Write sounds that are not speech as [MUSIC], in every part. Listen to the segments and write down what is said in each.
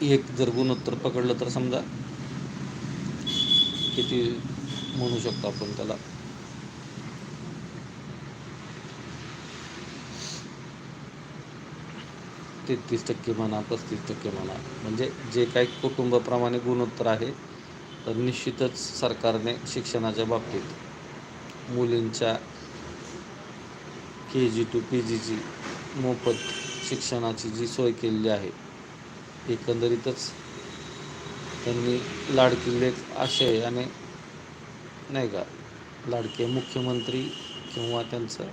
एक जर गुणोत्तर पकडलं तर समजा किती म्हणू शकतो आपण त्याला? तेहतीस टक्के म्हणा पस्तीस टक्के म्हणा. म्हणजे जे काही कुटुंबाप्रमाणे गुणोत्तर आहे तर निश्चितच सरकारने शिक्षणाच्या बाबतीत मुलींच्या के जी टू पी जीची मोफत शिक्षणाची जी सोय केलेली आहे एकंदरीतच त्यांनी लाडकी लेख आणि नाही का लाडके मुख्यमंत्री किंवा त्यांचं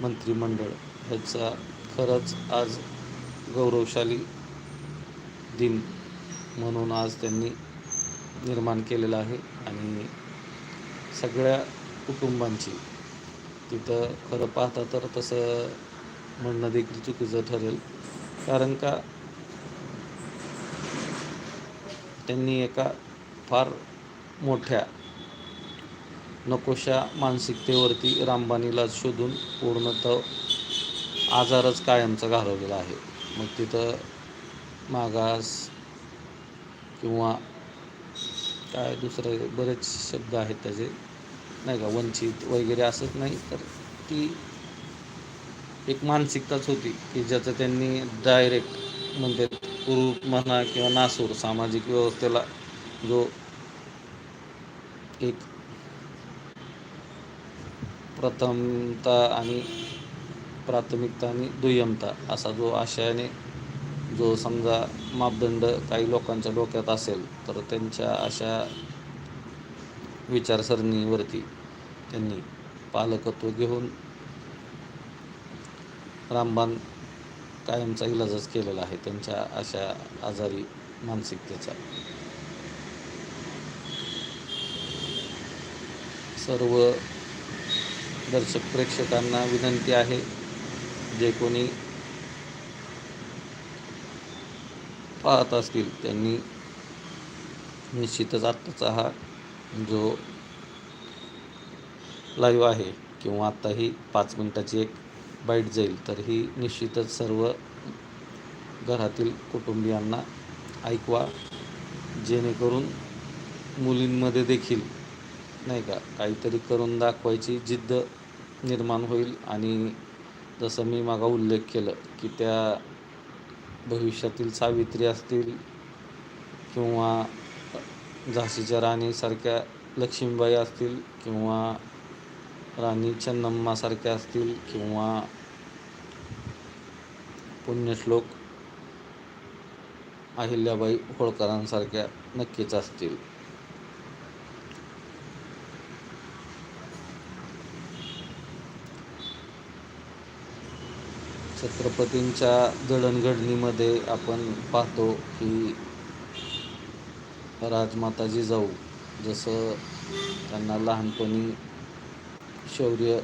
मंत्रिमंडळ ह्याचा खरंच आज गौरवशाली दिन म्हणून आज त्यांनी निर्माण केलेला आहे आणि सगळ्या कुटुंबांची तिथं खरं पाहता तर तसं म्हणणं देखील चुकीचं ठरेल. कारण का त्यांनी एका फार मोठ्या नकोशा मानसिकतेवरती रामबाणीला शोधून पूर्णतः आजारच कायमचा घालवलेला आहे. मग तिथं मागास किंवा काय दुसरे बरेच शब्द आहेत त्याचे नाही का वंचित वगैरे असंच नाही तर ती एक मानसिकताच होती की ज्याचं त्यांनी डायरेक्ट म्हणजे कुरूप म्हणा किंवा नासूर सामाजिक व्यवस्थेला जो एक प्रथमता आणि प्राथमिकता आणि दुय्यमता असा जो आशयाने जो समजा मापदंड काही लोकांच्या डोक्यात असेल तर त्यांच्या अशा विचारसरणीवरती त्यांनी पालकत्व घेऊन रामबाण कायमचा इलाजच केलेला आहे त्यांच्या अशा आजारी मानसिकतेचा. सर्व दर्शक प्रेक्षकांना विनंती आहे जे कोणी पाहत असतील त्यांनी निश्चितच आत्ताचा हा जो लाईव्ह आहे किंवा आत्ताही पाच मिनटाची एक बाईट जाईल तर ही निश्चितच सर्व घरातील कुटुंबियांना ऐकवा जेणेकरून मुलींमध्ये देखील नाही का काहीतरी करून दाखवायची जिद्द निर्माण होईल. आणि जसं मी मागा उल्लेख केलं की त्या भविष्यातील सावित्री असतील किंवा झाशीच्या राणीसारख्या लक्ष्मीबाई असतील किंवा राणी चन्नम्मासारख्या असतील किंवा पुण्यश्लोक अहिल्याबाई होळकरांसारख्या नक्कीच असतील. छत्रपतींच्या जडणघडणीमध्ये आपण पाहतो की राजमाता जिजाऊ जसं त्यांना लहानपणी शौर्य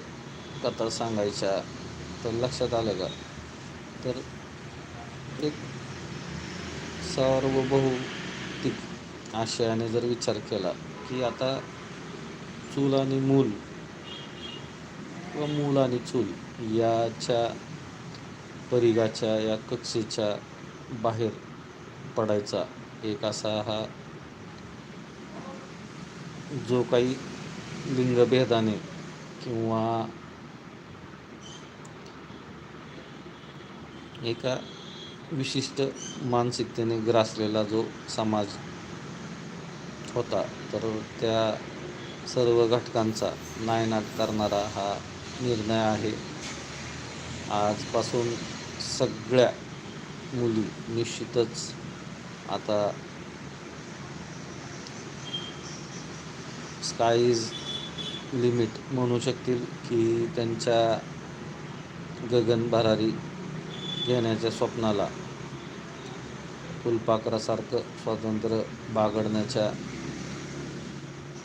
कथा सांगायच्या तर लक्षात आलं का? तर एक सार्वभौतिक आशयाने जर विचार केला की आता चूल आणि मूल व मूल आणि चूल याच्या परिघाच्या या कक्षेच्या बाहेर पडायचा एक असा हा जो काही लिंगभेदाने किंवा एका विशिष्ट मानसिकतेने ग्रासलेला जो समाज होता तर त्या सर्व घटकांचा नायनाट करणारा हा निर्णय आहे. आजपासून सगळ्या मुली निश्चितच आता स्काय इज लिमिट म्हणू शकतील की त्यांच्या गगन भरारी घेण्याच्या स्वप्नाला फुलपाखरासारखं स्वातंत्र्य बागडण्याच्या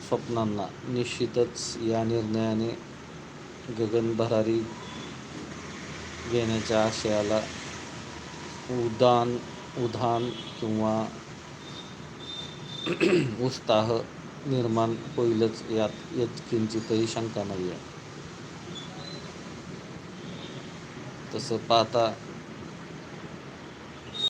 स्वप्नांना निश्चितच या निर्णयाने गगनभरारी घेण्याच्या आशयाला उदान उधान किंवा [CLEARS THROAT] उत्साह निर्माण होईलच यात यात किंचितही शंका नाही आहे तसं पाहता